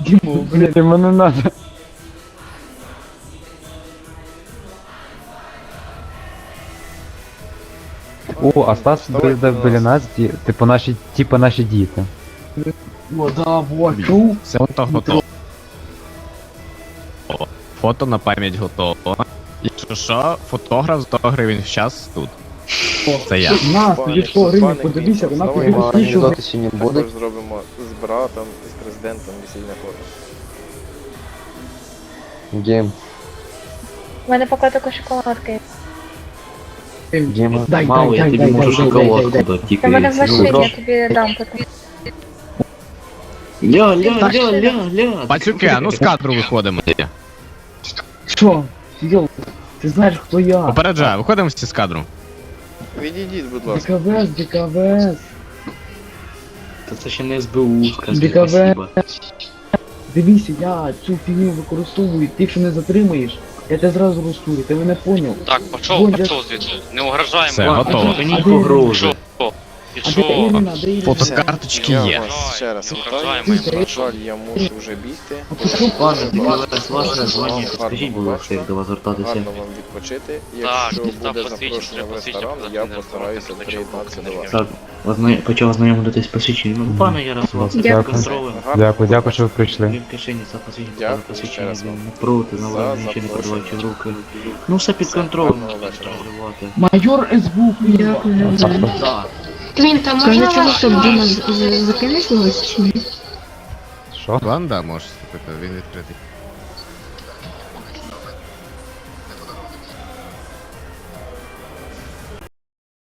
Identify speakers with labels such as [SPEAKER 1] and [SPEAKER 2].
[SPEAKER 1] Діму, блядь.
[SPEAKER 2] Йому не надо. О, а Стас буде
[SPEAKER 3] до
[SPEAKER 2] біля
[SPEAKER 3] нас.
[SPEAKER 2] нас, ді- типу наші, типу наші діти.
[SPEAKER 1] О, да, вот, чув?
[SPEAKER 4] Фото готово. Фото на пам'ять готово. Якщо що, фотограф 100 гривень в час тут. Це я.
[SPEAKER 1] На, 100 гривень,
[SPEAKER 3] пане
[SPEAKER 1] подивися, вона тобі
[SPEAKER 5] анекдоти сьогодні буде.
[SPEAKER 3] Також зробимо з братом з президентом весільне фото.
[SPEAKER 5] Гейм.
[SPEAKER 6] У мене поки тільки шоколадки.
[SPEAKER 5] Гейм.
[SPEAKER 1] Дай,
[SPEAKER 7] Мало, я
[SPEAKER 1] дай,
[SPEAKER 7] тобі можу шоколадку дати,
[SPEAKER 6] Та мене в машині, я тобі дам потім.
[SPEAKER 7] Ля, ля, ля, ля, ля.
[SPEAKER 4] Пацюки, а ну з кадру виходимо.
[SPEAKER 1] Що? Йоу, ти знаєш, хто я?
[SPEAKER 4] Попереджаю, виходимо всі з кадру.
[SPEAKER 3] Відійдіть, будь ласка.
[SPEAKER 1] ДКВС, ДКВС.
[SPEAKER 7] Та це ще не СБУ, скажи
[SPEAKER 1] ДКВС.
[SPEAKER 7] спасибо.
[SPEAKER 1] Дивіться, я цю фігню використовую, ти якщо не затримаєш, я тебе зразу розсую, ти мене поняв?
[SPEAKER 8] Так, пішов,
[SPEAKER 1] Вон,
[SPEAKER 8] пішов звідси. Не угрожаємо.
[SPEAKER 4] Все, готово.
[SPEAKER 7] Мені погрожує.
[SPEAKER 8] Пішов.
[SPEAKER 1] А де
[SPEAKER 8] Пішов.
[SPEAKER 1] Ірина, де Ірина?
[SPEAKER 4] Фотокарточки
[SPEAKER 3] Я
[SPEAKER 4] є.
[SPEAKER 3] вас ще раз вітаю. На жаль, я мушу вже бігти.
[SPEAKER 1] А ти що?
[SPEAKER 7] Звання, скажіть, будь ласка, як до вас звертатися.
[SPEAKER 3] Гарно вам відпочити.
[SPEAKER 8] Так,
[SPEAKER 3] Якщо
[SPEAKER 8] дістав
[SPEAKER 3] буде
[SPEAKER 8] посвідчення,
[SPEAKER 3] запрошення в
[SPEAKER 8] посвідчення,
[SPEAKER 3] ресторан, я
[SPEAKER 8] не
[SPEAKER 3] постараюся приєднатися до вас.
[SPEAKER 7] Так, озна- почав ознайомитись посвідчення. Ну, пане Ярослав,
[SPEAKER 6] Дякую.
[SPEAKER 7] під контролем.
[SPEAKER 2] Дякую, дякую, що ви
[SPEAKER 7] Він
[SPEAKER 2] прийшли.
[SPEAKER 7] в кишені за посвідчення,
[SPEAKER 3] Дякую
[SPEAKER 7] за посвідчення
[SPEAKER 3] раз вам.
[SPEAKER 7] не проти,
[SPEAKER 3] За
[SPEAKER 7] на нічого не
[SPEAKER 3] запрошення.
[SPEAKER 7] в руки. Ну все під контролем,
[SPEAKER 3] гарного
[SPEAKER 7] можна
[SPEAKER 3] вечора.
[SPEAKER 7] контролювати.
[SPEAKER 1] Майор СБУ,
[SPEAKER 6] Дякую.
[SPEAKER 7] Так.
[SPEAKER 9] Квінта, можна вас, щоб Діма з- з- закинеш когось чи ні?
[SPEAKER 2] Що?
[SPEAKER 4] Ванда да, можеш слухати, він відкритий.